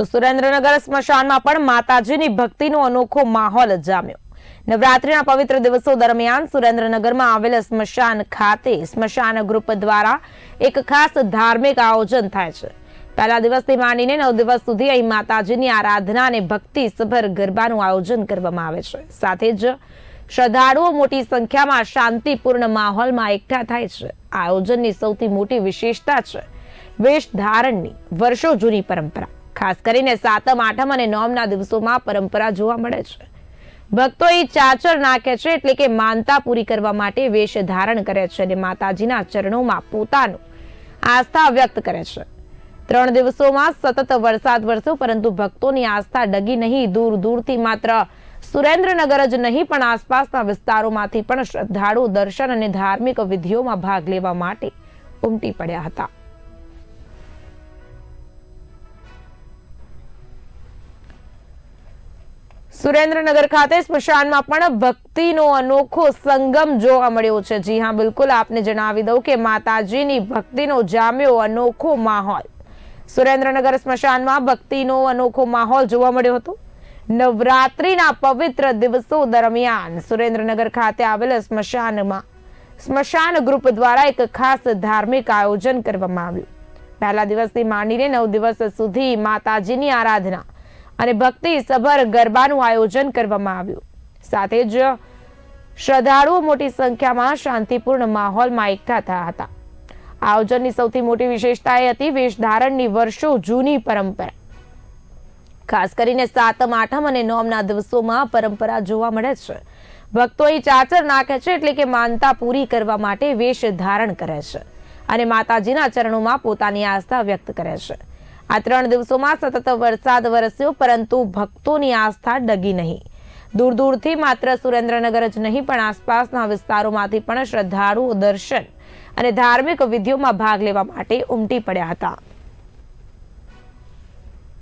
તો સુરેન્દ્રનગર સ્મશાનમાં પણ માતાજીની ભક્તિનો અનોખો માહોલ જામ્યો. નવરાત્રીના પવિત્ર દિવસો દરમિયાન સુરેન્દ્રનગરમાં આવેલ સ્મશાન ખાતે સ્મશાન ગ્રુપ દ્વારા એક ખાસ ધાર્મિક આયોજન થાય છે. પહેલા દિવસથી માંડીને નવ દિવસ સુધી અહીં માતાજીની આરાધના અને ભક્તિ સભર ગરબાનું આયોજન કરવામાં આવે છે. સાથે જ શ્રદ્ધાળુઓ મોટી સંખ્યામાં શાંતિપૂર્ણ માહોલમાં એકઠા થાય છે. આયોજનની સૌથી મોટી વિશેષતા છે. વેશ ધારણની વર્ષો જૂની પરંપરા. ખાસ કરીને સાતમ, આઠમ અને નોમના દિવસોમાં પરંપરા જોવા મળે છે. ભક્તો એ ચાચર નાખે છે એટલે કે માનતા પૂરી કરવા માટે વેશ ધારણ કરે છે અને માતાજીના ચરણોમાં પોતાનું આસ્થા વ્યક્ત કરે છે. ત્રણ દિવસોમાં સતત વરસાદ વરસ્યો, પરંતુ ભક્તોની આસ્થા ડગી નહીં, દૂર દૂરથી માત્ર સુરેન્દ્રનગર જ નહીં, પણ આસપાસના વિસ્તારોમાંથી પણ શ્રદ્ધાળુ દર્શન અને ધાર્મિક વિધિઓમાં ભાગ લેવા માટે ઉમટી પડ્યા હતા. સુરેન્દ્રનગર ખાતે સ્મશાનમાં પણ ભક્તિનો અનોખો સંગમ જોવા મળ્યો છે. જી હા, બિલકુલ આપને જણાવી દઉં કે માતાજીની ભક્તિનો જામ્યો અનોખો માહોલ. સુરેન્દ્રનગર સ્મશાનમાં ભક્તિનો અનોખો માહોલ જોવા મળ્યો હતો. નવરાત્રિના પવિત્ર દિવસો દરમિયાન સુરેન્દ્રનગર ખાતે આવેલ સ્મશાનમાં, સ્મશાન ગ્રુપ દ્વારા એક ખાસ ધાર્મિક આયોજન કરવામાં આવ્યું. પહેલા દિવસથી માંડીને નવ દિવસ સુધી માતાજીની આરાધના અને ભક્તિ સભર ગરબાનું આયોજન કરવામાં આવ્યું. સાથે જ શ્રદ્ધાળુઓ મોટી સંખ્યામાં શાંતિપૂર્ણ માહોલમાં એકઠા થયા હતા. આયોજનની સૌથી મોટી વિશેષતા એ હતી વેશધારણની વર્ષો જૂની પરંપરા. ખાસ કરીને સાતમ, આઠમ અને નોમના દિવસોમાં પરંપરા જોવા મળે છે. ભક્તો એ ચાચર નાખે છે એટલે કે માનતા પૂરી કરવા માટે વેશ ધારણ કરે છે અને માતાજીના ચરણોમાં પોતાની આસ્થા વ્યક્ત કરે છે. આ ત્રણ દિવસોમાં સતત વરસાદ વરસ્યો, પરંતુ ભક્તોની આસ્થા ડગી નહીં. દૂર દૂરથી માત્ર સુરેન્દ્રનગર જ નહીં, પણ આસપાસના વિસ્તારોમાંથી પણ શ્રદ્ધાળુઓ દર્શન અને ધાર્મિક વિધિઓમાં ભાગ લેવા માટે ઉમટી પડ્યા હતા.